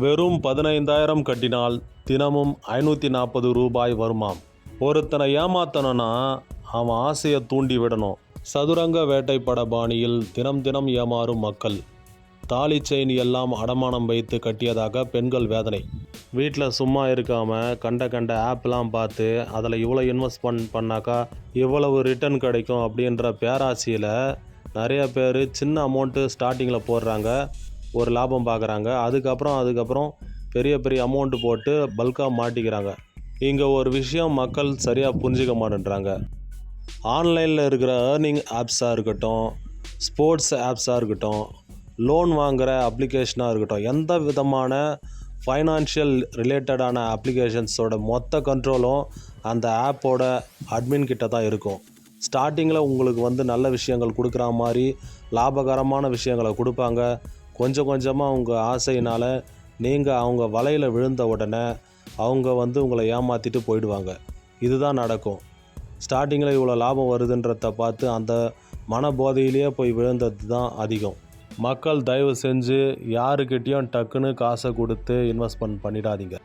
வெறும் பதினைந்தாயிரம் கட்டினால் தினமும் ஐநூற்றி நாற்பது ரூபாய் வருமாம். ஒருத்தனை ஏமாத்தணும்னா அவன் ஆசையை தூண்டி விடணும். சதுரங்க வேட்டைப்பட பாணியில் தினம் தினம் ஏமாறும் மக்கள். தாலி செயின் எல்லாம் அடமானம் வைத்து கட்டியதாக பெண்கள் வேதனை. வீட்டில் சும்மா இருக்காமல் கண்ட கண்ட ஆப்லாம் பார்த்து அதில் இவ்வளோ இன்வெஸ்ட்மெண்ட் பண்ணாக்கா இவ்வளவு ரிட்டர்ன் கிடைக்கும் அப்படின்ற பேராசையில் நிறைய பேர் சின்ன அமௌண்ட்டு ஸ்டார்டிங்கில் போடுறாங்க. ஒரு லாபம் பார்க்குறாங்க. அதுக்கப்புறம் அதுக்கப்புறம் பெரிய பெரிய அமௌண்ட்டு போட்டு பல்காக மாட்டிக்கிறாங்க. இங்கே ஒரு விஷயம் மக்கள் சரியாக புரிஞ்சிக்க மாட்டேன்றாங்க. ஆன்லைனில் இருக்கிற ஏர்னிங் ஆப்ஸாக இருக்கட்டும் ஸ்போர்ட்ஸ் ஆப்ஸாக இருக்கட்டும் லோன் வாங்குகிற அப்ளிகேஷனாக இருக்கட்டும் எந்த விதமான ஃபைனான்ஷியல் ரிலேட்டடான அப்ளிகேஷன்ஸோட மொத்த கண்ட்ரோலும் அந்த ஆப்போட அட்மின் கிட்ட தான் இருக்கும். ஸ்டார்டிங்கில் உங்களுக்கு வந்து நல்ல விஷயங்கள் கொடுக்குற மாதிரி லாபகரமான விஷயங்களை கொடுப்பாங்க. கொஞ்சம் கொஞ்சமாக உங்கள் ஆசையினால் நீங்கள் அவங்க வலையில் விழுந்த உடனே அவங்க வந்து உங்களை ஏமாற்றிட்டு போயிடுவாங்க. இதுதான் நடக்கும். ஸ்டார்டிங்கில் இவ்வளோ லாபம் வருதுன்றத பார்த்து அந்த மனபோதையிலேயே போய் விழுந்தது தான் அதிகம். மக்கள் தயவு செஞ்சு யாருக்கிட்டேயும் டக்குன்னு காசை கொடுத்து இன்வெஸ்ட்மெண்ட் பண்ணிடாதீங்க.